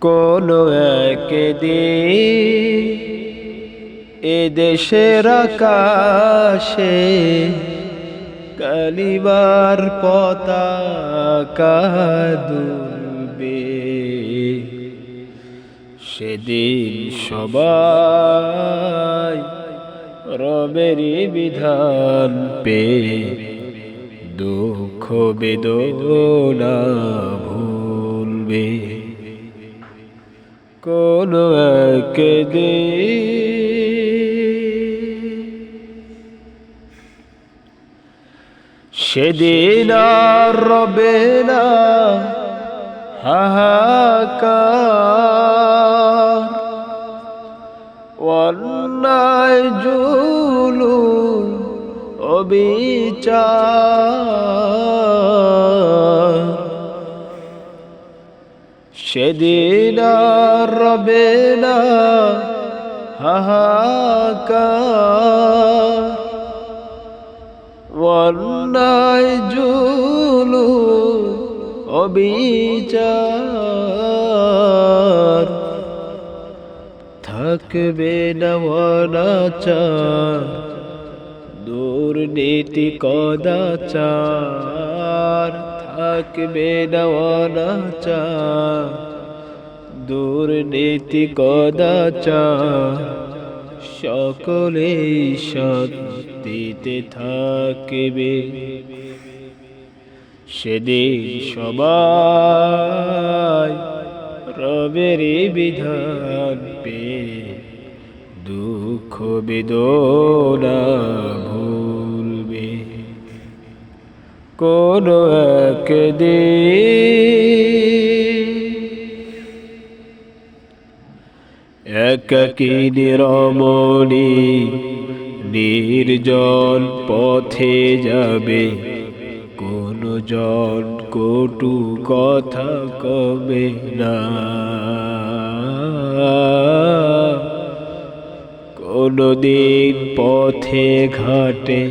কোনো একদিন এ দেশের আকাশে কালিবার পতাকা দুলবে। সেদিন সবাই রবেরই বিধান পে দুঃখ বেদনা ভুলবে। কোন সেদিন রবে না হাহাকার। জুলু অবিচার। সেদিন রবে না হাহাকার। অন্যায় জুলু অবিচার। থাকবে না অনাচার দুর্নীতি কদাচার। থাকবে না অনাচার দুর্নীতি কদাচার সকলে শান্তিতে থাকবে। সেদিন সবাই রবের বিধান পে দুঃখ বেদনা ভুলবে কোন একদিন। একাকী নিরমণি নির্জন পথে যাবে। কোন জন কটু কথা কবে না। কোনদিন পথে ঘাটে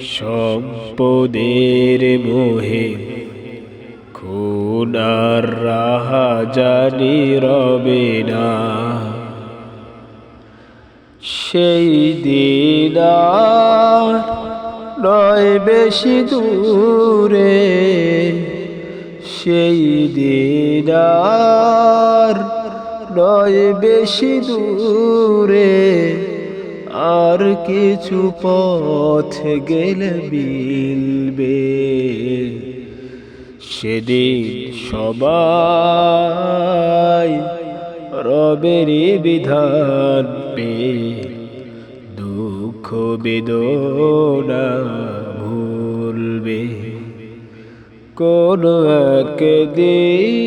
সম্পদের মোহে, খুনার রাহা জানি রবে না। সেই দিন নয় বেশি দূরে, সেই দিন নয় বেশি দূরে আর কিছু পথ গেলে মিলবে। সেদিন সবাই রবেরই বিধান পে দুঃখ বেদনা ভুলবে। কোন একদিন